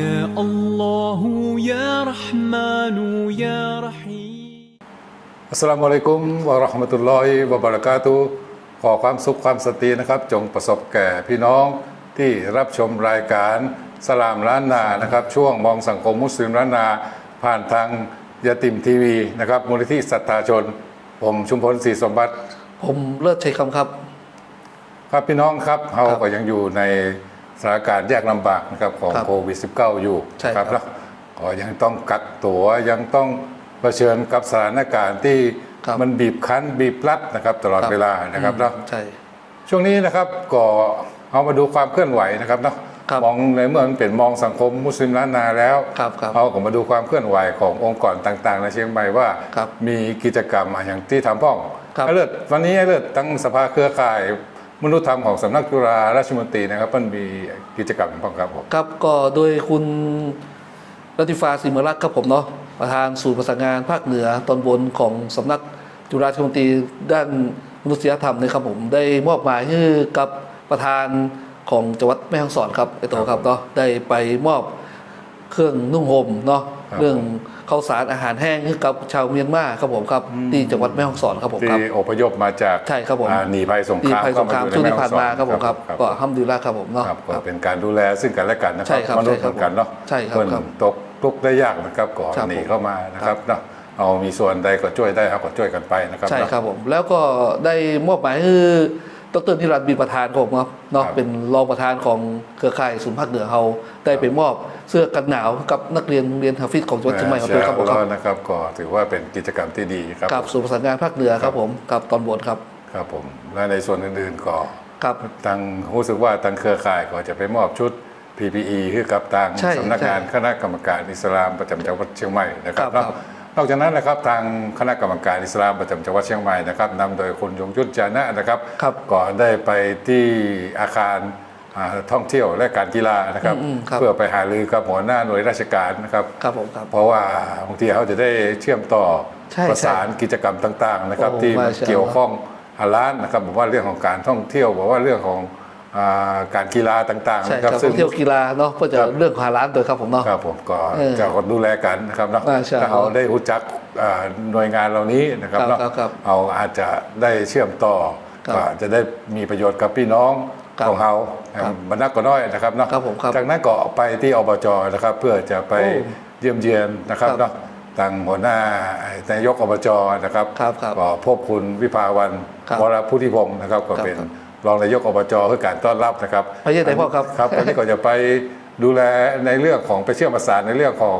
يا الله يا رحمن يا رحيم อัสสลามุอะลัยกุมวะเราะห์มะตุลลอฮิวะบะเราะกาตุฮ์ขอความสุขความสตินะครับ จงประสบแก่พี่น้องที่รับชมรายการสลามล้านนานะครับ ช่วงมองสังคมมุสลิมล้านนา ผ่านทางยาติมทีวีนะครับมูลนิธิศรัทธาชน ผมชุมพลศรีสมบัติ ผมเลิศชัยคำครับ ครับพี่น้องครับเรา ครับ ก็ยังอยู่ใน สถานการณ์ยากลำบากนะครับของครับโควิด -19 อยู่ใช่นะครับ แล้วก็ยังต้องกักตัวยังต้องเผชิญกับสถานการณ์ที่ครับมันบีบคั้นบีบรัดนะครับตลอดครับเวลานะครับแล้วใช่ ช่วงนี้นะครับก็เอามาดูความเคลื่อนไหวนะครับเนาะครับมองในเมื่อมันเป็นมองสังคมมุสลิมล้านนาแล้วครับครับเอาก็มาดูความเคลื่อนไหวขององค์กรต่างๆในเชียงใหม่ว่า ครับมีกิจกรรมอะอย่างที่ทำพ้องครับ ไอ้เลิศวันนี้ไอ้เลิศตั้งสภาเครือข่าย มนุษยธรรมของสำนักจุฬาราชมนตรีนะครับมันมีกิจกรรมพ้องครับผมครับก็โดยคุณรัติฟาสิมรักษ์ครับผมเนาะประธานศูนย์ประสานงานภาคเหนือตอนบนของสำนักจุฬาธิมนตรีด้านมนุษยธรรมนะครับผมได้มอบหมายให้กับประธานของจังหวัดแม่ฮ่องสอนครับไอโตครับเนาะได้ไปมอบเครื่องนุ่งห่มเนาะ เรื่องข้าวสารอาหารแห้งให้กับชาวเมียนมาครับผมครับที่จังหวัดแม่ฮ่องสอนครับผมครับที่อพยพมาจากใช่ครับผมอ่าหนีภัยสงคที่รามภัยสงครามเข้ช่วงในที่ผ่านมาครับผมครับครับก็ห้ามดูแลครับผมเนาะครับก็ครับเป็นการดูแลซึ่งกันและกันนะคใช่รับครับมนุษย์ใช่เหครับมือนกันเนาะใช่ครับเพิ่นครับตกทุกข์ได้ยากนะครับก่อนครับหนีผมเข้ามานะครับเนาะเอามีส่วนใดก็ช่วยได้ครับก็ช่วยกันไปนะครับใช่เนาะครับผมแล้วก็ได้มอบหมายให้ ดรนิรันดร์บินประธานของผมครับเนาะครับ เป็นรองประธานของเครือข่ายศูนย์ภาคเหนือเฮาได้ไปมอบเสื้อกันหนาวกับนักเรียนโรงเรียนฮาฟิซของจังหวัดเชียงใหม่ครับเชียครับผมร์คร้รัอบนนะครับก็ถือว่าเป็นกิจกรรมที่ดีครับกับศูนย์ประสานงานภาคเหนือครับผมกับตอนบนครับครับผมและในส่วนอื่นๆก็ครับ ทางรู้สึกว่าทางเครือข่ายก็จะไปมอบชุด PPE ให้กับทางใช่สำนักงานใช่คณะกรรมการอิสลามประจำจังหวัดเชียงใหม่นะครับครับนอก นอกจากนั้นนะครับทางคณะกรรมการอิสลามประจำจังหวัดเชียงใหม่นะครับนำโดยคุณยงยุทธจานะนะครับครับก็ได้ไปที่อาคารอ่าท่องเที่ยวและการกีฬานะครับอืมครับ เพื่อไปหารือกับหัวหน้าหน่วยราชการนะครับครับผมครับเพราะว่าบางทีเขาจะได้เชื่อมต่อใช่ประสานกิจกรรมต่าง ๆ นะครับโอ้ที่มันมาชาอัลลอฮ์เกี่ยวข้องฮาลานนะครับบอกว่าเรื่องของการท่องเที่ยวบอกว่าเรื่องของอ่า การกีฬาต่างๆใช่นะคครัรับบท่องเที่ยวกีฬาเนาะเพื่อจะครับเรื่องของฮาลานโดยครับผมเนาะครับผมก็เออจะดูแลกันนะครับเนาะมาชาอัลลอฮ์ถ้าเขาได้รู้จักอ่าหน่วยงานเหล่านี้นะครับครับเนาะครับครับเอาอาจจะได้เชื่อมต่อครับก็จะได้มีประโยชน์กับพี่น้องครับของเราครับบรรณักก็น้อยนะครับเนาะครับผมครับจากนั้นก็ไปที่อบจนะครับเพื่อจะไปโอ้เยี่ยมเยียนนะครับครับเนาะทางหัวหน้านายกอบจนะครับครับครับก็พบคุณวิภาวันครับวรพุทธิพงศ์นะครับก็ครับเป็นค รับรองนายกอบจเพื่อการต้อนรับนะครับไปเยี่ยมไหนพ่อครับครับวันนี้ก็จะไปดูแลในเรื่องของไปเชื่อมประสานในเรื่องของ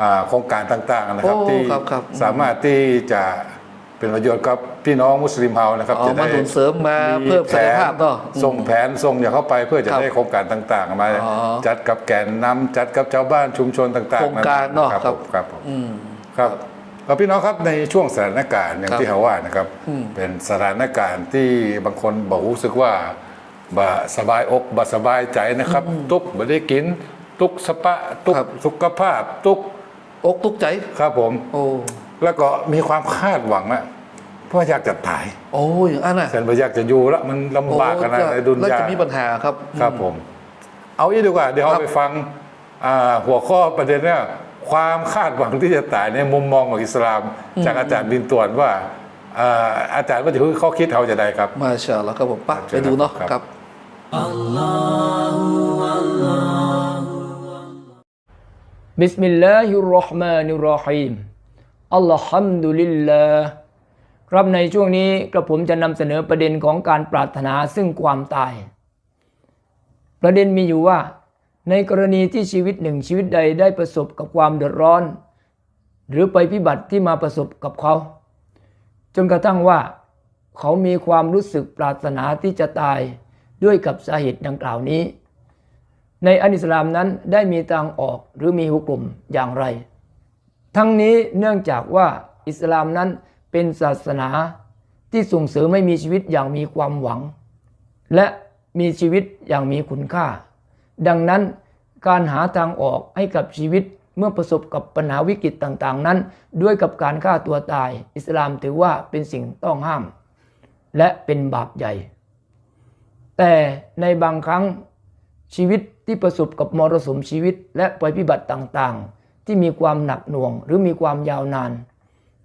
อ่าโครงการต่างๆนะครับโอ้ที่ครับครับสามารถที่จะเป็นประโยชน์กับพี่น้องมุสลิมเฮานะครับอ๋อจะได้มาหนุนเสริมมาเพิ่มศักยภาพเนอะอืมส่งแผนส่งอย่างเข้าไปเพื่อจะครับได้โครงการต่างๆมาอ๋อจัดกับแกนนำจัดกับชาวบ้านชุมชนต่างๆโครงการเนอะครับครับผมครับผมอืม ครับแล้วพี่น้องครับในช่วงสถานการณ์อย่างครับที่เขาว่านะครับอืมเป็นสถานการณ์ที่บางคนบอกรู้สึกว่าบะสบายอกบะสบายใจนะครับ ตุกไม่ได้กิน ตุกสปะตุกครับสุขภาพ ตุกอกตุกใจครับผมโอ้แล้วก็มีความคาดหวังอะเพราะอยากจะตาย โอ้อย่างนั้นน่ะแสนไปอยากจะอยู่แล้วมันลำบากขนาดไหนดุนแล้วยาจะมีปัญหาครับครับผม เอาอีกดีกว่าเดี๋ยวครัเราบไปฟังอ่าหัวข้อประเด็นเนี่ย ความคาดหวังที่จะตายในมุมมองของอิสลาม จากอาจารย์บินตวนว่าอ่าอาจารย์ว่าจะคือข้อคิดเขาจะได้ครับ มาชาอัลลอฮ์ครับผมไป่ะครับไปดูเนาะครับครับบิสมิลลาฮิรเราะห์มานิรเราะฮีมอัลฮัมดุลิลลาห์ครับในช่วงนี้กระผมจะนำเสนอประเด็นของการปรารถนาซึ่งความตาย ประเด็นมีอยู่ว่า ในกรณีที่ชีวิตหนึ่งชีวิตใดได้ประสบกับความเดือดร้อน หรือไปพิบัติที่มาประสบกับเขา จนกระทั่งว่า เขามีความรู้สึกปรารถนาที่จะตายด้วยกับสาเหตุดังกล่าวนี้ ในอันอิสลามนั้นได้มีทางออกหรือมีหุกกลุ่มอย่างไร ทั้งนี้เนื่องจากว่าอิสลามนั้นเป็นศาสนาที่ส่งเสริมให้มีชีวิตอย่างมีความหวัง และมีชีวิตอย่างมีคุณค่า ดังนั้นการหาทางออกให้กับชีวิตเมื่อประสบกับปัญหาวิกฤตต่างๆ นั้น ด้วยกับการฆ่าตัวตาย อิสลามถือว่าเป็นสิ่งต้องห้าม และเป็นบาปใหญ่ แต่ในบางครั้งชีวิตที่ประสบกับมรสุมชีวิต และภัยพิบัติต่างๆ ที่มีความหนักหน่วง หรือมีความยาวนาน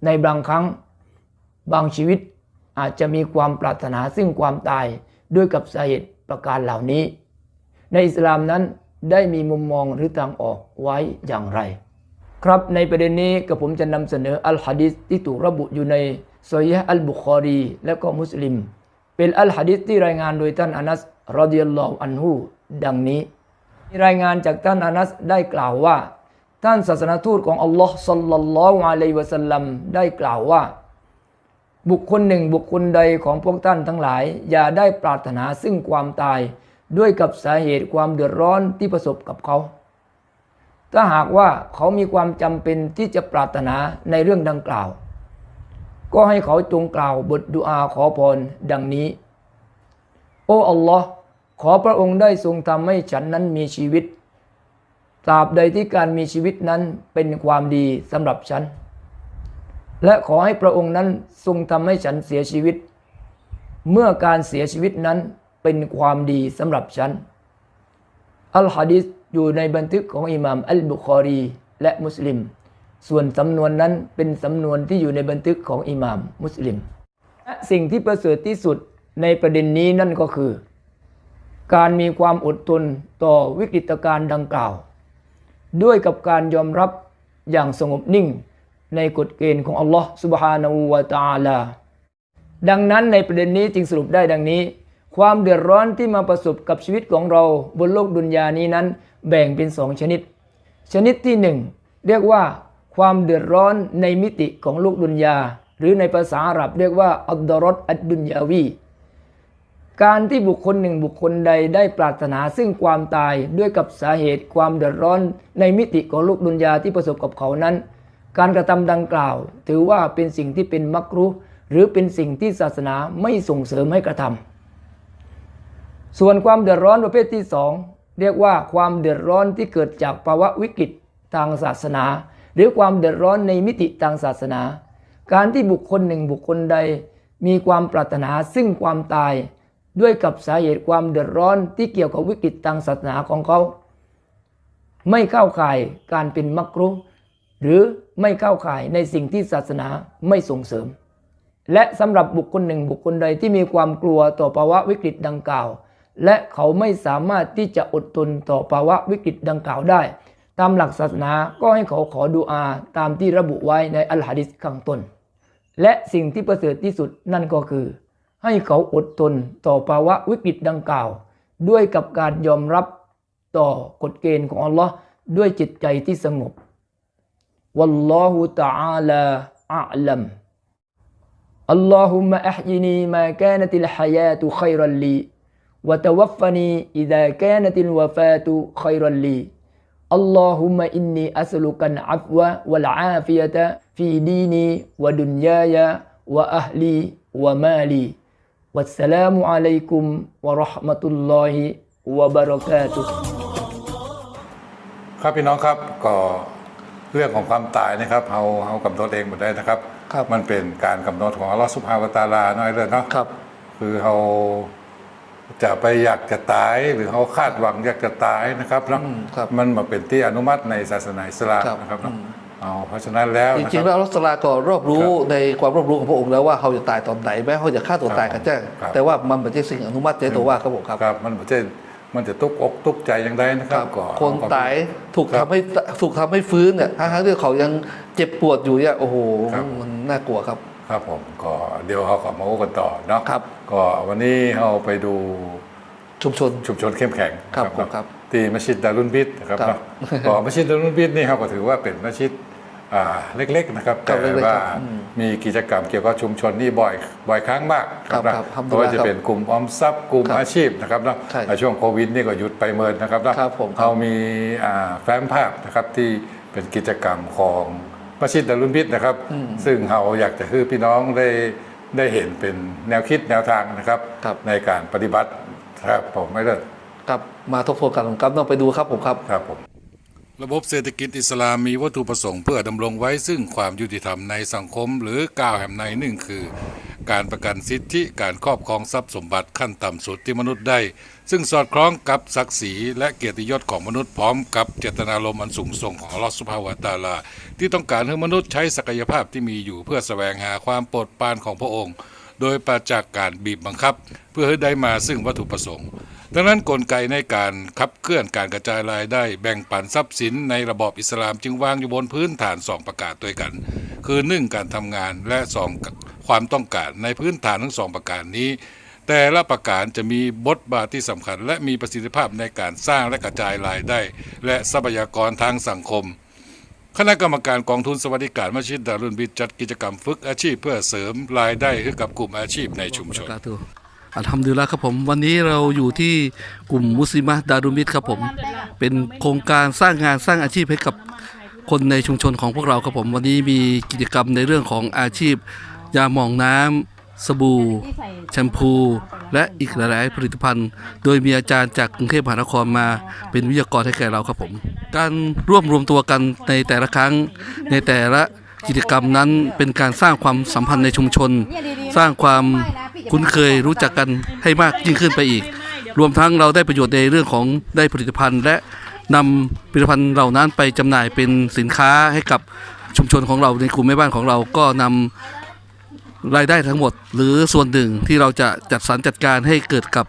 ในบางครั้ง บางชีวิตอาจจะมีความปรารถนาซึ่งความตายด้วยกับสาเหตุประการเหล่านี้ ในอิสลามนั้นได้มีมุมมองหรือทางออกไว้อย่างไร ครับในประเด็นนี้กับผมจะนำเสนออัลฮะดิษที่ถูกระบุอยู่ในโซยฮ์อัลบุคอรีและก็มุสลิม เป็นอัลฮะดิษที่รายงานโดยท่านอานัสรอดิยัลลอฮอันฮุดังนี้มีรายงานจากท่านอานัสได้กล่าวว่า ท่านศาสนทูตของอัลลอฮ์สัลลัลลอฮุอะลัยวะสัลลัมได้กล่าวว่า บุคคลหนึ่งบุคคลใดของพวกท่านทั้งหลาย อย่าได้ปรารถนาซึ่งความตาย ด้วยกับสาเหตุความเดือดร้อนที่ประสบกับเขา ถ้าหากว่าเขามีความจำเป็นที่จะปรารถนาในเรื่องดังกล่าว ก็ให้เขาจงกล่าวบทดุอาขอพรดังนี้ โอ้อัลลอฮ์ขอพระองค์ได้ทรงทำให้ฉันนั้นมีชีวิตตราบใดที่การมีชีวิตนั้นเป็นความดีสำหรับฉัน และขอให้พระองค์นั้นทรงทำให้ฉันเสียชีวิต เมื่อการเสียชีวิตนั้น เป็นความดีสำหรับฉัน อัลฮะดิษอยู่ในบันทึกของอิหม่ามอัลบุคอรี และมุสลิม ส่วนสำนวนนั้นเป็นสำนวนที่อยู่ในบันทึกของอิหม่ามมุสลิมและสิ่งที่ประเสริฐที่สุดในประเด็นนี้นั่นก็คือ การมีความอดทนต่อวิกฤตการณ์ดังกล่าว ด้วยกับการยอมรับอย่างสงบนิ่ง ในกฎเกณฑ์ของอัลลอฮ์ سبحانه และ تعالى ดังนั้นในประเด็นนี้จึงสรุปได้ดังนี้ ความเดือดร้อนที่มาประสบกับชีวิตของเราบนโลกดุนยานี้นั้น แบ่งเป็นสองชนิด ชนิดที่หนึ่งเรียกว่าความเดือดร้อนในมิติของโลกดุนยา หรือในภาษาอาหรับเรียกว่าอัลดรอตอัดดุนยาวีการที่บุคคลหนึ่งบุคคลใดได้ปรารถนาซึ่งความตายด้วยกับสาเหตุความเดือดร้อนในมิติของโลกดุนยาที่ประสบกับเขานั้น การกระทำดังกล่าว ถือว่าเป็นสิ่งที่เป็นมักรุหรือเป็นสิ่งที่ศาสนาไม่ส่งเสริมให้กระทำ ส่วนความเดือดร้อนประเภทที่สองเรียกว่าความเดือดร้อนที่เกิดจากภาวะวิกฤตทางศาสนา หรือความเดือดร้อนในมิติทางศาสนา การที่บุคคลหนึ่งบุคคลใด มีความปรารถนาซึ่งความตาย ด้วยกับสาเหตุความเดือดร้อนที่เกี่ยวกับวิกฤตทางศาสนาของเขา ไม่เข้าข่ายการเป็นมักรุหรือไม่เข้าข่ายในสิ่งที่ศาสนาไม่ส่งเสริม และสำหรับบุคคลหนึ่งบุคคลใดที่มีความกลัวต่อภาวะวิกฤตดังกล่าว และเขาไม่สามารถที่จะอดทนต่อภาวะวิกฤตดังกล่าวได้ ตามหลักศาสนาก็ให้เขาขอดุอาตามที่ระบุไว้ในอัลฮะดิษข้างต้น และสิ่งที่ประเสริฐที่สุดนั่นก็คือ ให้เขาอดทนต่อภาวะวิกฤตดังกล่าว ด้วยกับการยอมรับต่อกฎเกณฑ์ของอัลลอฮ์ด้วยจิตใจที่สงบ والله تعالى أعلم اللهم أحيني ما كانت الحياة خيرا لي วะตวัฟฟานีอิดะแานติลวะฟาตุคอยรันลีอัลลอฮุมะอินนีอัสลุกันอัฟวะวะลอาฟิยะตะฟีดีนีวะดุนยายะวะอัฮลีวะมาลีวัสสลามุอะลัยกุมวะราะห์มะตุลลอฮิวะบะเราะกาตุครับพี่น้องครับก็เรื่องของความตายนะครับเฮาเอากำหนดเองหมดได้นะครับรบมันเป็นการกำหนดของอัลลอฮฺสุบฮาวตาลาน้อยเลยเนาะครับ คือเฮา จะไปอยากจะตายหรือเขาคาดหวังอยากจะตายนะครับเนาะอืมครับมันมาเป็นที่อนุมัติในศาสนาอิสลามครับนะครับเนาะอืมเอาเพราะฉะนั้นแล้วจนะคริงๆรับแล้วอัลลอฮฺตะอาลาก็รอบรู้ในความรอบรู้ของพระองค์แล้วว่าเขาจะตายตอนไหนแม้เขาจะฆ่าตัวตายกันแจ้งครับแต่ว่ามันเป็นสิ่งอนุมัติใจตัวว่าครับผมครับครับ มันจะมันจะตุกอกตุกใจอย่างไรนะครับก็คนเอวามตายถูกครัทำบให้ถูกทำให้ฟื้นเนี่ยทั้งๆที่เขายังเจ็บปวดอยู่เนี่ยโอ้โหครับมันน่ากลัวครับ ครับผมก็เดี๋ยวเขากลับมาโอ้กันต่อเนาะครับก็วันนี้เราไปดูชุมชนชุมชนเข้มแข็งครับนะผมครับที่มัสยิดดารุนบิดนะครับครับเนาะก็มัสยิดดารุนบิดนี่เขาก็ถือว่าเป็นมัสยิดอ่าเล็กๆนะครับครัแต่บเล็กๆว่าครับอืมมีกิจกรรมเกี่ยวกับชุมชนนี่บ่อยบ่อยครั้งมากครับนะครับครับเพราะว่าจะเป็นกลุ่มออมทรัพย์กลุ่มครับอาชีพนะครับเนาะใช่ในช่วงโควิดนี่ก็หยุดไปเมินนะครับเนาะครับผมครับเขามีอ่าแฟ้มภาพนะครับที่เป็นกิจกรรมของ มัสยิดดารุนบิดนะครับ ซึ่งเราอยากจะให้พี่น้องได้ได้เห็นเป็นแนวคิดแนวทางนะครับครับในการปฏิบัติครับผมไม่เลิกครับมาทบทวนกันครับต้องไปดูครับผมครับครับผม ระบบเศรษฐกิจอิสลามมีวัตถุประสงค์เพื่อดำรงไว้ซึ่งความยุติธรรมในสังคมหรือกล่าวแห่งในหนึ่งคือ การประกันสิทธิการครอบครองทรัพย์สมบัติขั้นต่ำสุดที่มนุษย์ได้ ซึ่งสอดคล้องกับศักดิ์ศรีและเกียรติยศของมนุษย์พร้อมกับเจตนารมณ์อันสูงส่งของลอสุบฮาวตาลา ที่ต้องการให้มนุษย์ใช้ศักยภาพที่มีอยู่เพื่อแสวงหาความโปรดปรานของพระองค์ โดยปราจากการบีบบังคับ เพื่อให้ได้มาซึ่งวัตถุประสงค์ ดังนั้นกลไกในการขับเคลื่อนการกระจายรายได้แบ่งปันทรัพย์สินในระบอบอิสลามจึงวางอยู่บนพื้นฐานสองประกาศด้วยกัน คือหนึ่งการทำงานและสองความต้องการในพื้นฐานทั้งสองประการนี้ แต่ละประการจะมีบทบาทที่สำคัญ และมีประสิทธิภาพในการสร้างและกระจายรายได้ และทรัพยากรทางสังคมคณะกรรมการกองทุนสวัสดิการมัชิดดารุนบิดจัดกิจกรรมฝึกอาชีพเพื่อเสริมรายได้ให้กับกลุ่มอาชีพในชุมชน อัลฮัมดุลิลละครับผมวันนี้เราอยู่ที่กลุ่มมุสลิมะดารุมิตครับผม เป็นโครงการสร้างงานสร้างอาชีพให้กับคนในชุมชนของพวกเราครับผม วันนี้มีกิจกรรมในเรื่องของอาชีพ ยาหมองน้ำสบู่แชมพู และอีกหลาย ๆ ผลิตภัณฑ์ โดยมีอาจารย์จากกรุงเทพมหานครมา เป็นวิทยากรให้แก่เราครับผม การร่วมรวมตัวกันในแต่ละครั้งในแต่ละกิจกรรมนั้นเป็นการสร้างความสัมพันธ์ในชุมชน สร้างความ คุ้นเคยรู้จักกันให้มากยิ่งขึ้นไปอีก รวมทั้งเราได้ประโยชน์ในเรื่องของได้ผลิตภัณฑ์ และนำผลิตภัณฑ์เหล่านั้นไปจำหน่ายเป็นสินค้าให้กับชุมชนของเราในกลุ่มแม่บ้านของเราก็นำรายได้ทั้งหมด หรือส่วนหนึ่งที่เราจะจัดสรรจัดการให้เกิดกับ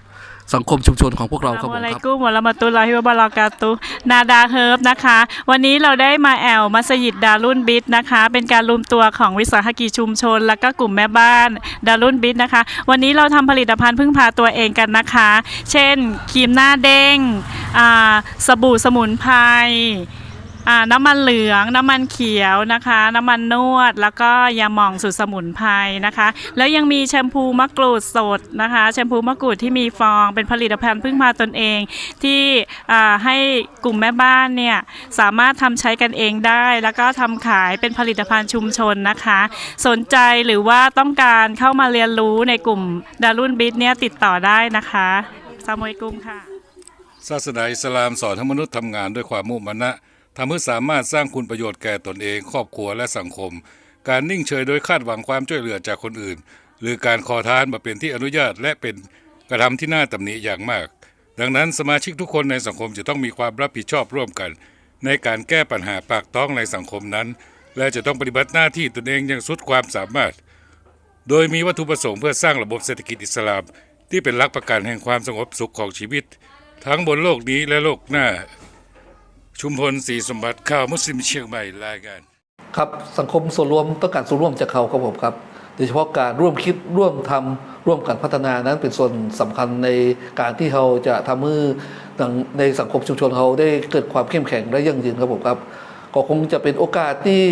สังคมชุมชนของพวกเราครับผมอะคไรรับกุ้มวะละมาตุลลอฮิวบารากาตุนาดาเฮิร์บนะคะ วันนี้เราได้มาแอลมัสยิดดารุนบิดนะคะ เป็นการรวมตัวของวิสาหกิจชุมชน และก็กลุ่มแม่บ้านดารุนบิดนะคะ วันนี้เราทำผลิตภัณฑ์พึ่งพาตัวเองกันนะคะ เช่นครีมหน้าเด้งอ่าสบู่สมุนไพร น้ำมันเหลือง น้ำมันเขียวนะคะ น้ำมันนวด แล้วก็ยาหม่องสูตรสมุนไพรนะคะ แล้วยังมีแชมพูมะกรูดสดนะคะ แชมพูมะกรูดที่มีฟองเป็นผลิตภัณฑ์พึ่งพาตนเอง ที่ให้กลุ่มแม่บ้านเนี่ยสามารถทำใช้กันเองได้ แล้วก็ทำขายเป็นผลิตภัณฑ์ชุมชนนะคะ สนใจหรือว่าต้องการเข้ามาเรียนรู้ในกลุ่มดารุนบิทเนี่ยติดต่อได้นะคะสามวยกุมค่ะ ศาสนาอิสลามสอนให้มนุษย์ทำงานด้วยความมุ่งมั่นนะ ทำให้สามารถสร้างคุณประโยชน์แก่ตนเอง ครอบครัวและสังคม การนิ่งเฉยโดยคาดหวังความช่วยเหลือจากคนอื่น หรือการขอทานมาเป็นที่อนุญาตและเป็นกระทำที่น่าตำหนิอย่างมาก ดังนั้นสมาชิกทุกคนในสังคมจะต้องมีความรับผิดชอบร่วมกัน ในการแก้ปัญหาปากท้องในสังคมนั้น และจะต้องปฏิบัติหน้าที่ตนเองอย่างสุดความสามารถ โดยมีวัตถุประสงค์เพื่อสร้างระบบเศรษฐกิจอิสลามที่เป็นหลักประกันแห่งความสงบสุขของชีวิต ทั้งบนโลกนี้และโลกหน้า ชุมพลศรีสมบัติข่าวมุสลิมเชียงใหม่รายงาน ครับสังคมส่วนรวมต้องการส่วนร่วมจากเขาครับผมครับโดยเฉพาะการร่วมคิดร่วมทำร่วมกันพัฒนานั้นเป็นส่วนสำคัญในการที่เขาจะทำให้ในสังคมชุมชนเขาได้เกิดความเข้มแข็งและยั่งยืนครับผมครับ ก็คงจะเป็นโอกาสที่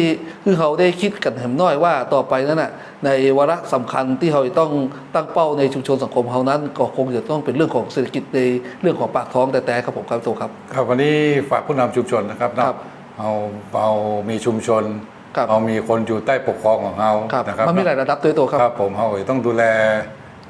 คือเขาได้คิดกันแหมน้อยว่าต่อไปนั้นน่ะในวาระสำคัญที่เขาจะต้องตั้งเป้าในชุมชนสังคมเขานั้น ก็คงจะต้องเป็นเรื่องของเศรษฐกิจในเรื่องของปากท้องแต่แต่ครับผมครับโตครับ ครับวันนี้ฝากผู้นำชุมชนนะครับเนาะครับเอาเอามีชุมชนครับเอามีคนอยู่ใต้ปกครองของเราครับนะครับมันมีหลายระดับตัวโตครับครับ ผมเขาต้องดูแล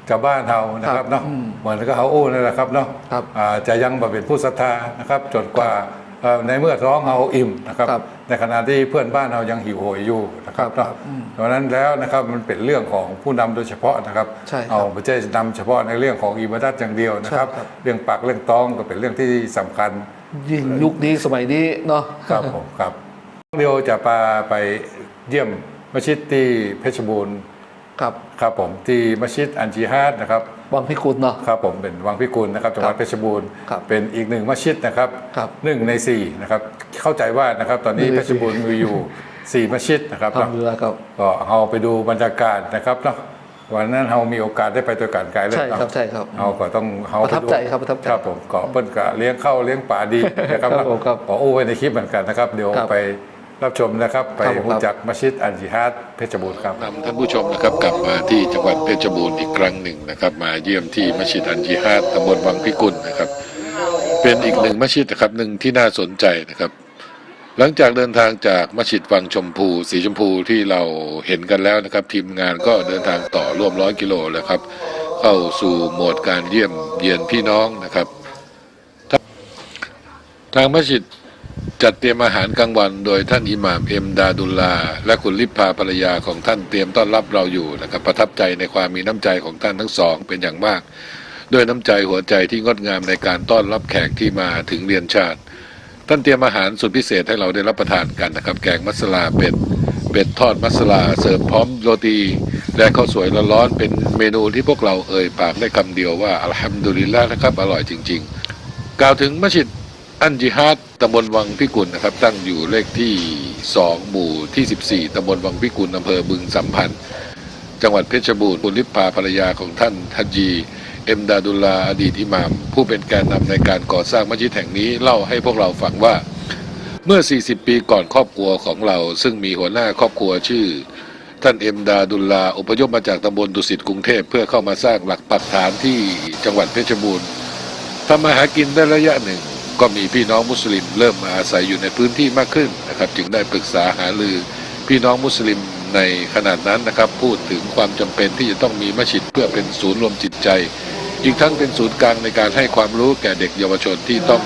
ชาวบ้านเรานะครับเนาะอืมเหมือนกับเขาอู้นั่นแหละครับเนาะครับอ่าจะยังมาเป็นผู้ศรัทธานะครับจนกว่าเอ่อ ในเมื่อท้องเราอิ่มนะครับครับ ในขณะที่เพื่อนบ้านเรายังหิวโหยอยู่นะครับครัเนาะบอืมเพราะฉะนั้นแล้วนะครับมันเป็นเรื่องของผู้นำโดยเฉพาะนะครับใช่ครับเอาไม่ใช่นำเฉพาะในเรื่องของอิบาดัตอย่างเดียวนะครับใช่ครับเรื่องปากเรื่องท้องก็เป็นเรื่องที่สำคัญยิ่งยุคนี้สมัยนี้เนาะครับผมครับเดียวจะพาไปเยี่ยมมัสยิดที่เพชรบูรณ์ ครับครับผมที่มัสยิดอันจีฮาดนะครับวังพิคุณเนาะครับผมเป็นวังพิกุลนะครับจังหวัดครับเพชรบูรณ์ครับเป็นอีกหนึ่งมัสยิดนะครับครับหนึ่งในสี่นะครับเข้าใจว่านะครับตอนนี้หนึ่งเพในชรบูรณ์มีอยู่สี่มัสยิดนะครับทำเรือครับก็เราไปดูบรรยากาศนะครับเนาะวันนั้นเรามีโอกาสได้ไปตัวการไกลเลยใช่ครับเนาะใช่ครับเราก็ต้องเาประทับใจครับประทับใจครับผมก็เปิ้นก็เลี้ยงข้าวเลี้ยงป่าดีนะครับครับผมครับขออู้ไว้ในคลิปเหมือนกันนะครับ เดี๋ยวครับไป รับชมนะครับ ไปครับผมครับรู้จักมัสยิดอันจิฮาดเพชรบูรณ์ครับนำท่านผู้ชมนะครับกลับมาที่จังหวัดเพชรบูรณ์อีกครั้งหนึ่งนะครับ มาเยี่ยมที่มัสยิดอันจิฮาดตำบลวังพิกุลนะครับ เป็นอีกหนึ่งมัสยิดนะครับหนึ่งที่น่าสนใจนะครับหลังจากเดินทางจากมัสยิดวังชมพู สีชมพูที่เราเห็นกันแล้วนะครับ ทีมงานก็เดินทางต่อร่วมร้อยกิโลแล้วครับ เข้าสู่โหมดการเยี่ยมเยียนพี่น้องนะครับ ทางมัสยิด จัดเตรียมอาหารกลางวันโดยท่านอิหม่ามเอ็มดาดุลลา และคุณลิปพาภรรยาของท่านเตรียมต้อนรับเราอยู่นะครับประทับใจในความมีน้ำใจของท่านทั้งสองเป็นอย่างมาก ด้วยน้ำใจหัวใจที่งดงามในการต้อนรับแขกที่มาถึงเรียนชาติ ท่านเตรียมอาหารสุดพิเศษให้เราได้รับประทานกันนะครับ แกงมัสลาเป็ดเป็ดทอดมัสลาเสิร์ฟพร้อมโรตี และข้าวสวยร้อนๆเป็นเมนูที่พวกเราเอ่ยปากได้คำเดียวว่าอัลฮัมดุลิลละนะครับอร่อยจริง ๆ กล่าวถึงมัสยิด อันจิฮัดตำบลวังพิกุลนะครับ ตั้งอยู่เลขที่ 2 หมู่ที่ 14ตำบลวังพิกุลอำเภอบึงสัมพันธ์ จังหวัดเพชรบูรณ์คุณลิปพาภรรยาของท่านทัจจีเอ็มดาดุลลาอดีตอิหม่าม ผู้เป็นแกนนำในการก่อสร้างมัสยิดแห่งนี้เล่าให้พวกเราฟังว่าเมื่อ 40 ปีก่อนครอบครัวของเรา ซึ่งมีหัวหน้าครอบครัวชื่อ ท่านเอ็มดาดุลลาอพยพมาจากตำบลดุสิตกรุงเทพเพื่อเข้ามาสร้างหลักปักฐานที่จังหวัดเพชรบูรณ์ทำมาหากินได้ระยะหนึ่ง ก็มีพี่น้องมุสลิมเริ่มมาอาศัยอยู่ในพื้นที่มากขึ้นนะครับ จึงได้ปรึกษาหารือพี่น้องมุสลิมในขนาดนั้นนะครับ พูดถึงความจำเป็นที่จะต้องมีมัสยิดเพื่อเป็นศูนย์รวมจิตใจ อีกทั้งเป็นศูนย์กลางในการให้ความรู้แก่เด็กเยาวชนที่ต้อง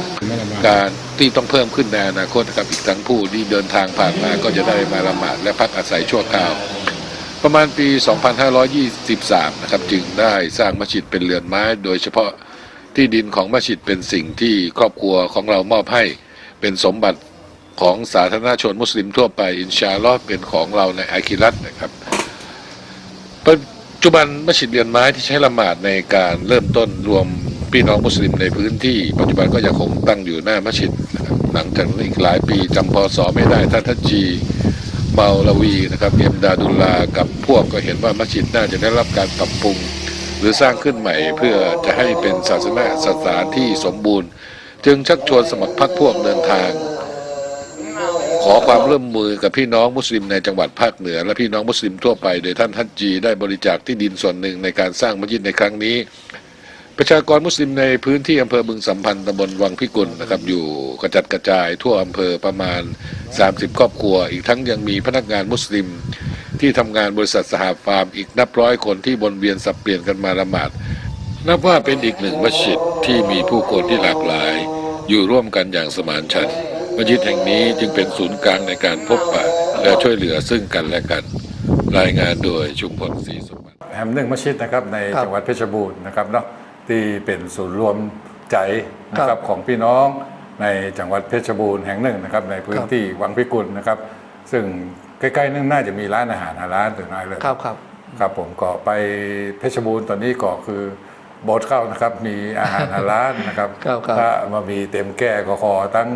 การที่ต้องเพิ่มขึ้นในอนาคตนะครับอีกทั้งผู้ที่เดินทางผ่านมาก็จะได้มาละหมาดและพักอาศัยชั่วคราว ประมาณปี 2523 นะครับจึงได้สร้างมัสยิดเป็นเรือนไม้ โดยเฉพาะ ที่ดินของมัสยิดเป็นสิ่งที่ครอบครัวของเรามอบให้เป็นสมบัติของสาธารณชนมุสลิมทั่วไป อินชาลอเป็นของเราในอาคิรัตนะครับปัจจุบันมัสยิดเรือนไม้ที่ใช้ละหมาดในการเริ่มต้นรวมพี่น้องมุสลิมในพื้นที่ ปัจจุบันก็ยังคงตั้งอยู่หน้ามัสยิดนะครับหลังจากอีกหลายปีจำพศไม่ได้ท่านทัจจีเมาลาวีนะครับเอ็มดาดุลลากับพวกก็เห็นว่ามัสยิดน่าจะได้รับการปรับปรุง รือสร้างขึ้นใหม่เพื่อจะให้เป็นศาสนาสถานที่สมบูรณ์ จึงชักชวนสมัครพรรคพวกเดินทาง ขอความร่วมมือกับพี่น้องมุสลิมในจังหวัดภาคเหนือ และพี่น้องมุสลิมทั่วไป โดยท่านทัจจีได้บริจาคที่ดินส่วนหนึ่งในการสร้างมัสยิดในครั้งนี้ ประชากรมุสลิมในพื้นที่อำเภอบึงสัมพันธ์ตำบลวังพิกุลนะครับอยู่กระจัดกระจายทั่วอำเภอประมาณ 30 ครอบครัว อีกทั้งยังมีพนักงานมุสลิม ที่ทำงานบริษัทสหฟาร์มอีกนับร้อยคนที่วนเวียนสับเปลี่ยนกันมาละหมาด นับว่าเป็นอีกหนึ่งมัสยิดที่มีผู้คนที่หลากหลาย อยู่ร่วมกันอย่างสมานฉันท์มัสยิดแห่งนี้จึงเป็นศูนย์กลางในการพบปะและช่วยเหลือซึ่งกันและกัน รายงานโดยชุมพลศรีสมบัติแห่งหนึ่งมัสยิดนะครับในครับจังหวัดเพชรบูรณ์นะครับเนาะที่เป็นศูนย์รวมใจนะคครัรับบของพี่น้องในจังหวัดเพชรบูรณ์แห่งหนึ่งนะครับในพื้นครับที่วังพิกุลนะครับ ซึ่ง ใกล้ๆนั่นน่าจะมีร้านอาหารหาร้านถึงน้อยเลยครับครับครับผมก็ไปเพชรบูรณ์ตอนนี้ก็คือโบสถ์เข้านะครับ มีอาหารหาร้านนะครับครับครับถ้ามามีเต็มแก่ก็ขอทั้ง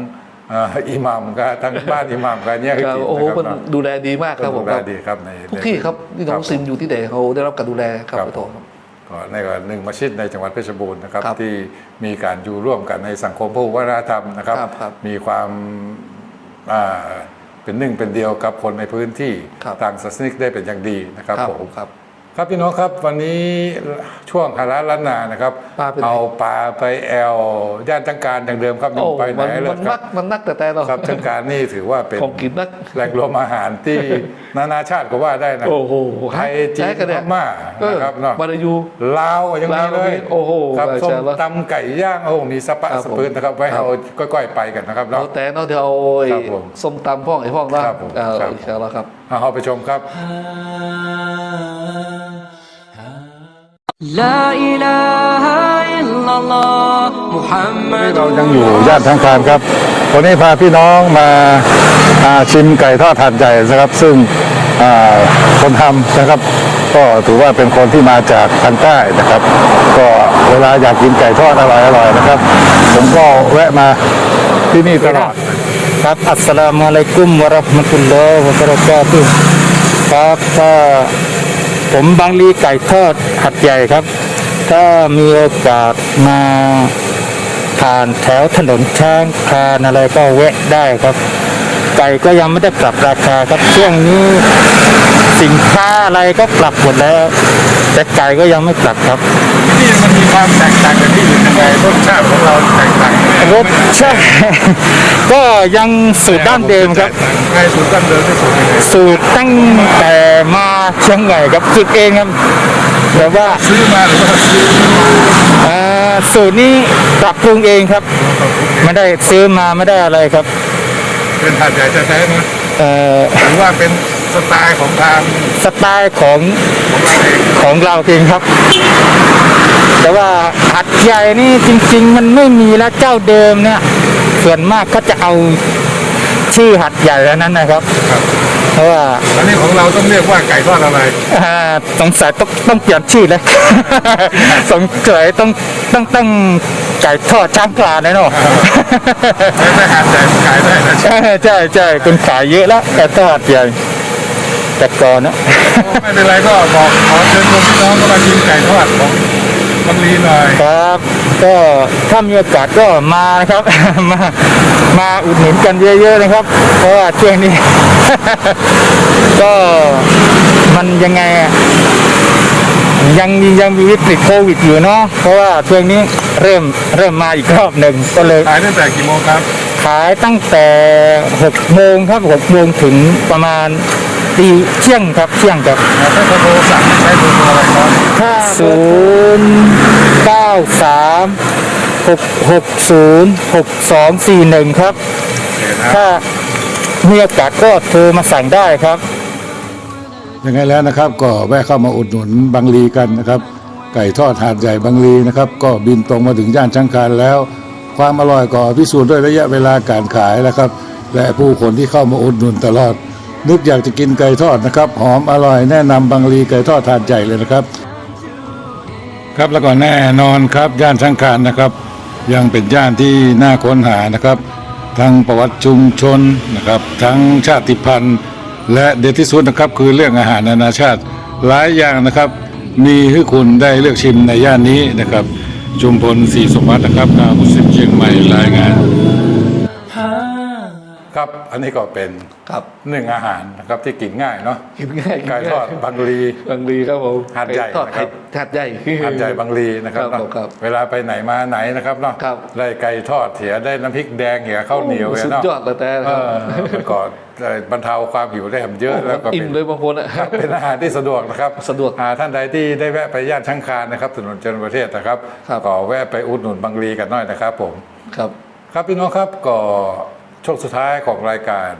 เอ่ออิหมัมก็ทั้งบ้านอิหมัมกันเนี่ยครับกินโอ้โหนะครับมันเนาะดูแลดีมากครับผมดูแลดีครับในทุกที่ครับนี่น้องผซิมอยู่ที่ไหนเขาได้รับการดูแลครับครับพี่โตครับก็ในก็หนึ่งมัสยิดในจังหวัดเพชรบูรณ์นะครับครับที่มีการอยู่ร่วมกันในสังคมพหุวัฒนธรรมนะครับครับครับมีความอ่า เป็นหนึ่งเป็นเดียวกับคนในพื้นที่ครับ ต่างศาสนิกได้เป็นอย่างดีนะครับครับผมผมครับ ครับพี่น้องครับวันนี้ช่วงหาร้านลานนานะครับปเอาปลาไปแอลย่านจังการอย่างเดิมครับยังไปไหนเลยมันคนัรับมันนักแต่แต่เราครับจังการนี่ถือว่าเป็นของกินนัก แหล่งรวมอาหารที่ นานาชาติก็ว่าได้นะโอ้โหไทยจีนพม่านะครับเนาะมาลายู ลาวยังมีลาวเลยโอ้โหครับส้มตำไก่ย่างโอ้มีสปะครับสปืนนะครับไว้เอาก้อยๆไปกันนะครับเราแต่เนาะเดี๋ยวส้มตำพ่องไอ้พ่องเนาะครับผมครับชาอัลลอครับ เอาไปชมครับ La ilaha illallah Muhammad เรายังอยู่ย่านทางการครับ วันนี้พาพี่น้องมาชิมไก่ทอดถาดใหญ่นะครับ ซึ่งคนทำนะครับ ก็ถือว่าเป็นคนที่มาจากทางใต้นะครับ ก็เวลาอยากกินไก่ทอดอร่อยอร่อยนะครับ ผมก็แวะมาที่นี่ตลอดครับ อัสสลามุอะลัยกุมวะราะห์มะตุลลอฮ์วะบะเราะกาตุฮ์ครับ ผมบางลีไก่ทอดหัดใหญ่ครับ ถ้ามีโอกาสมาผ่านแถวถนนช้างคานอะไรก็แวะได้ครับ ไก่ก็ยังไม่ได้ปรับราคาครับช่วงนี้สินค้าอะไรก็ปรับหมดแล้ว แต่ไก่ก็ยังไม่ปรับครับ นี่มันมีความแตกต่างกันที่อยู่ยังไงรสชาติของเราแตกต่างกันรสชาติ ก็ยังสูตรดั้งเดิมครับไงสูตรดั้งเดิมที่สุดยังไงสูตรตั้งแต่มาเชียงใหม่ครับฝึกเองครับแบบว่าซื้อมาหรือว่าซื้ออ่าสูตรนี้ปรับปรุงเองครับ ไม่ได้ซื้อมาไม่ได้อะไรครับ เป็นหาดใหญ่แท้ๆนะเอ่อหรือว่าเป็นสไตล์ของทางสไตล์ของ ของเราเองของเราเองครับ แต่ว่าหัดใหญ่นี่จริง ๆ มันไม่มีแล้วเจ้าเดิมเนี่ย ส่วนมากก็จะเอาชื่อหัดใหญ่แล้วนั้นนะครับครับเพราะว่าอันนี้ของเราต้องเรียกว่าไก่ทอดอะไรอ่าสงสัยต้องต้องเปลี่ยนชื่อเลยสงสัยต้องต้องตั้งไก่ทอดช้างกลาแน่นอนไม่ไม่หาดใหญ่ขายได้นะใช่ใช่ใช่คนขายเยอะแล้วแต่ทอดใหญ่ แต่ก่อนนะไม่เป็นไรก็บอกขอเชิญชวนพี่น้องเข้ามากินไก่ทอดของบางลีหน่อยครับ ก็ถ้ามีโอกาสก็มานะครับ มามาอุดหนุนกันเยอะๆนะครับ เพราะว่าช่วงนี้ ก็มันยังไงอะยังยังมีวิกฤตโควิดอยู่เนาะเพราะว่าช่วงนี้เริ่มเริ่มมาอีกรอบหนึ่งก็เลยขายตั้งแต่กี่โมงครับ ขายตั้งแต่6โมงครับ6โมงถึงประมาณ ตีเที่ยงครับเที่ยงครับถ้าจะโทรสั่งใช้เบอร์โทรอะไรครับศูนย์เก้าสามหกหกศูนย์หกสองสี่หนึ่งครับโอเคนะถ้ามีโอกาสก็โทรมาสั่งได้ครับ ยังไงแล้วนะครับ ก็แวะเข้ามาอุดหนุนบางลีกันนะครับ ไก่ทอดหาดใหญ่บางลีนะครับ ก็บินตรงมาถึงย่านชังคารแล้ว ความอร่อยก็พิสูจน์ด้วยระยะเวลาการขายแล้วครับ และผู้คนที่เข้ามาอุดหนุนตลอด นึกอยากจะกินไก่ทอดนะครับ หอมอร่อยแนะนำบางลีไก่ทอดหาดใหญ่เลยนะครับ ครับแล้วก็แน่นอนครับย่านชังคารนะครับ ยังเป็นย่านที่น่าค้นหานะครับ ทั้งประวัติชุมชนนะครับ ทั้งชาติพันธุ์ และเด็ดที่สุดนะครับ คือเรื่องอาหารนานาชาติหลายอย่างนะครับ มีให้คุณได้เลือกชิมในย่านนี้นะครับชุมพลศรีสมบัตินะครับนาวมุสิมเชียงใหม่รายงาน ครับ อันนี้ก็เป็นครับหนึ่งอาหารนะครับที่กินง่ายเนาะกินง่ายไก่ทอดบางลีบางลีครับผมหาดใหญ่ไก่ทอดนะครับไก่หาดใหญ่หาดใหญ่บางลีนะครับครับเนาะครับเวลาไปไหนมาไหนนะครับเนาะครับได้ไก่ทอดเถียได้น้ำพริกแดงเหียข้าวเหนียวโอ้เหียสุดเนาะยอดเลยแต่เอครับอก่อนบรรเทาความหิวได้เยอะแล้วก็อิ่เป็มนเลยบางคนอะครับเป็นอาหารที่สะดวกนะครับสะดวกอ่าท่านใดที่ได้แวะไปย่านช่างคานนะครับถนนเจริญประเทศนะครับครับก็แวะไปอุดหนุนบางรีกันหน่อยนะครับ ผมครับ ครับพี่น้องครับก็ ช่วงสุดท้ายของรายการ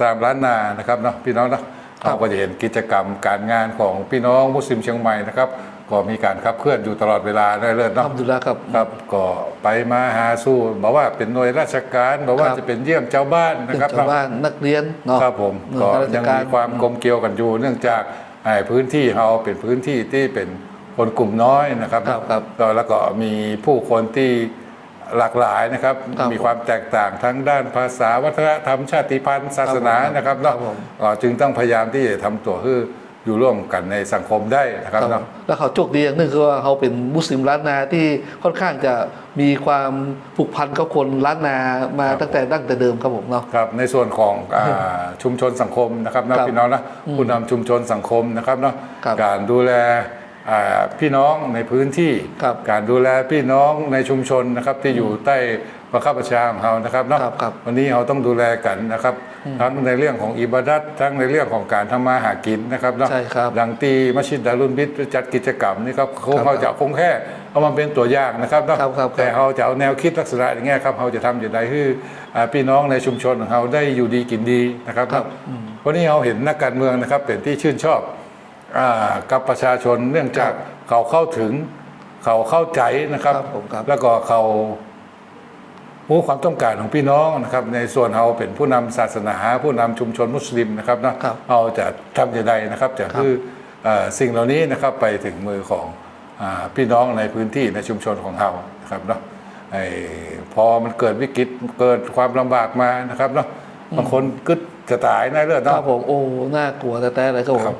สามล้านนานะครับเนาะพี่น้องเนาะเราก็จะเห็นกิจกรรมการงานของพี่น้องมุสลิมเชียงใหม่นะครับก็มีการขับเคลื่อนอยู่ตลอดเวลาเรื่อยๆอัเนาะลฮัมดุลิลละครับครับก็ไปมาหาสู้บอกว่าเป็นหน่วยราชการบอกว่าครับจะเป็นเยี่ยมเจ้าบ้านนะครับชาวบ้านนักเรียนเนาะครับผมหน่วยก็ราชยังการมีความกลมเกลียวกันอยู่ เนื่องจากไอ้พื้นที่เราเป็นพื้นที่ที่เป็นคนกลุ่มน้อยนะครับครับครับก็แล้วก็มีผู้คนที่ หลากหลายนะครับ ครับมีความแตกต่างทั้งด้านภาษาวัฒนธรรมชาติพันธุ์ศาสนาครับผมนะครับครัเนาะบผมก็จึงต้องพยายามที่จะทำตัวให้อยู่ร่วมกันในสังคมได้นะครับครับเนาะ แล้วเขาโชคดีอย่างหนึ่งคือว่าเขาเป็นมุสลิมล้านนาที่ค่อนข้างจะมีความผูกพันกับคนล้านนามาตั้งแต่ดั้งแต่เดิมครับผมเนาะ ครับในส่วนของอ่าชุมชนสังคมนะครับนะครับพี่น้องนะผู้นำชุมชนสังคมนะครับเนาะครับการดูแลอ่า พี่น้องในพื้นที่ครับการดูแลพี่น้องในชุมชนนะครับที่อยู่ใต้บังคับบัญชาของเรานะครับเนาะครับครับวันนี้เราต้องดูแลกันนะครับ ทั้งในเรื่องของอิบาดัตทั้งในเรื่องของการทำมาหากินนะครับเนาะใช่ครับดังตีมัสยิดดารุนบิดจัดกิจกรรมนี่ครับคงเขาจะคงแค่เอามาเป็นตัวอย่างนะครับเนาะครับครับครับแต่เราจะเอาแนวคิดลักษณะอย่างเงี้ยครับเราจะทำอย่างไรให้อ่าพี่น้องในชุมชนของเราได้อยู่ดีกินดีนะครับครับวันนี้เราเห็นนักการเมืองนะครับเป็นที่ชื่นชอบอา กับประชาชนเนื่องจากเขาเข้าถึง เขาเข้าใจนะครับครับผมครับ แล้วก็เขารู้ความต้องการของพี่น้องนะครับ ในส่วนเราเป็นผู้นำศาสนา ผู้นำชุมชนมุสลิมนะครับเนาะครับเราจะทำอย่างไรนะครับจะคือเอ่อสิ่งเหล่านี้นะครับไปถึงมือของอาพี่น้องในพื้นที่ในชุมชนของเรานะครับเนาะไอ้พอมันเกิดวิกฤตเกิดความลำบากมานะครับเนาะบางคนกึดจะตายในเลือดคเนาะรับผมโอ้น่ากลัวแต่แต่เลยครับผครัมบ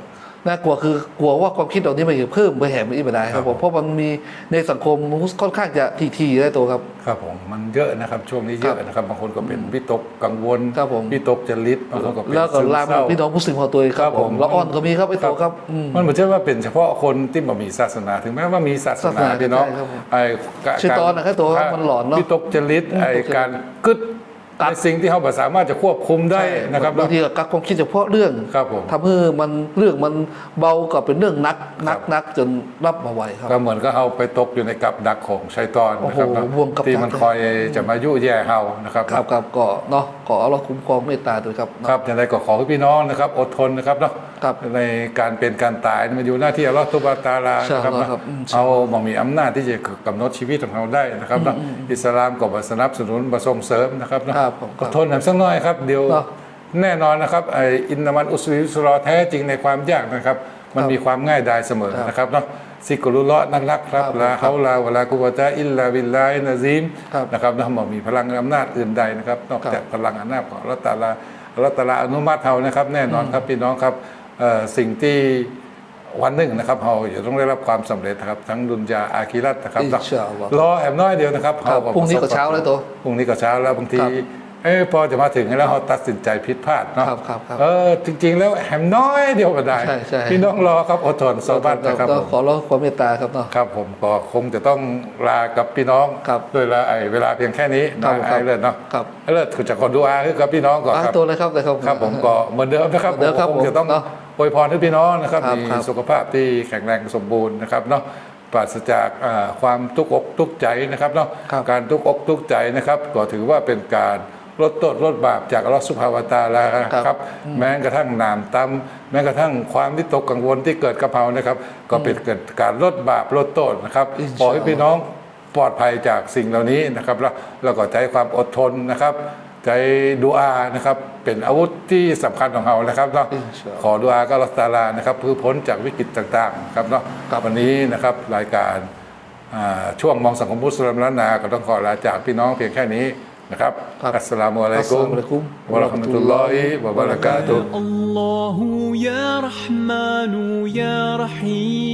น่ากลัวคือกลัวว่าความคิดเหล่านี้มันจะเพิ่มไปแหมอีกไม่ได้คครัรับบผมเพราะมันมีในสังคมค่อนข้างจะทีๆได้ตัวครับ ครับผมมันเยอะนะครับช่วงนี้เยอะนะครับบางคนก็เป็นวิตกกังวลครับผมวิตกจริตบางคนก็เป็นแล้วก็ซึมลามเศร้าพี่น้องมุสลิมของตัวเองครับครับผผมมละอ่อนก็มีครับไอ้ตัวครับอืมมันเหมือนจะว่าเป็นเฉพาะคนที่บ่มีศาสนาถึงแม้ว่ามีศาสศาสนานาพี่น้องใช่ครับผมไอ้กะชื่อตอนนะครับตัวครับมันหลอนเนอะวิตกจริตอืมไอ้ตกจริตการกึด กักในสิ่งที่เขาบ่สามารถจะควบคุมได้นะครับบางทีก็กักความคิดเฉพาะเรื่องครับผมทำให้มันเรื่องมันเบาก็เป็นเรื่องนักนักครับนักจนรับมาไหวครับก็เหมือนก็เอาไปตกอยู่ในกับดักของชัยตอนนะครับโอ้โหเนาะบ่วงกับดักที่มันคอยจะมายุแย่เฮานะครับครับครับก็เนาะขอเราคุ้มครองเมตตาด้วยครับเนาะครับอย่างไรก็ขอให้พี่น้องนะครับ อดทนนะครับเนาะครับในการเป็นการตายมันอยู่หน้าที่อัลลอฮฺตุบาตาลาใช่นะครับครับเนาะครับอืมเอาบ่มีอำนาจที่จะกำหนดชีวิตของเราได้นะครับเนาะอิสลามก็บ่สนับสนุนบ่ส่งเสริมนะครับเนาะครับผมคอรับดทนหน่อยสักหน่อยครับ เดี๋ยว เนาะแน่นอนนะครับไออินนามันอุสลิยุสรอแท้จริงในความยากนะครับ มันครับมีความง่ายดายเสมอครับนะครับเนาะซิกรุลเลาะห์นักรักครับครับลาฮาวลาวะลากุวะตะอิลลาบิลลาฮินะซีมครับนะครับนะมันมีพลังอำนาจอื่นใดนะครับ นอกครับจากพลังอำนาจของอัลลอฮฺตะอาลาอัลลอฮฺตะอาลาอนุมัติเฮานะครับ แน่นอนครับพี่น้องครับเอ่อสิ่งที่ วันหนึ่งนะครับเราจะต้องได้รับความสำเร็จนะครับทั้งดุนยาอาคิรัตนะครับอินชาอัลลอฮ์รอแอบน้อยเดียวนะครับครับเาพรุ่งนี้ก็เช้าแล้วตัวพรุ่งนี้ก็เช้าแล้วบางทีครับเอ้ยพอจะมาถึงแล้วเราตัดสินใจผิดพลาดเนาะครับครับครับเออจริง ๆ แล้วแหมน้อยเดียวก็ได้ใช่ใช่พี่น้องรอครับอดทนสบัดนะครับก็ผมขอเราความเมตตาครับเนาะครับผมก็คงจะต้องลากับพี่น้องครับด้วยละไอ้เวลาเพียงแค่นี้ครันะบไอ้เลิศเนาะครับไอ้เลิศคือจะขอดูอาให้กับพี่น้องก่อนอะครับตัวเลยครับเลยครับครับผมก็เหมือนเดิมนะครับเหมือนเดิมครับคงจะต้องผมเนาะ อวยพรให้พี่น้องนะครับครับมีครับสุขภาพที่แข็งแรงสมบูรณ์นะครับเนาะปราศจากอ่าความทุกข์อกทุกข์ใจนะครับเนาะครับการทุกข์อกทุกข์ใจนะครับก็ถือว่าเป็นการลดโทษลดบาปจากอัลลอฮฺสุภาวะตะอาลาครับแม้กระทั่งนามตำแม้กระทั่งความวิตกกังวลที่เกิดกับเรานะครับ ก็เป็นเกิดการลดบาปลดโทษนะครับอินชาอัลลอฮ์ขอให้พี่น้องปลอดภัยจากสิ่งเหล่านี้นะครับ แล้วเราก็ใจความอดทนนะครับ ใจดูอานะครับเป็นอาวุธที่สำคัญของเรานะครับเนาะขอดูอาก็รัสตารานะครับเพื่อพ้นจากวิกฤตต่างๆครับเนาะวันนี้นะครับรายการช่วงมองสังคมมุสลิมล้านนาก็ต้องขอลาจากพี่น้องเพียงแค่นี้นะครับอัสลามุอะลัยกุมวะราะห์มะตุลลอฮิวะบะเราะกาตุฮ์อัลลอฮุยารห์มานูยารฮี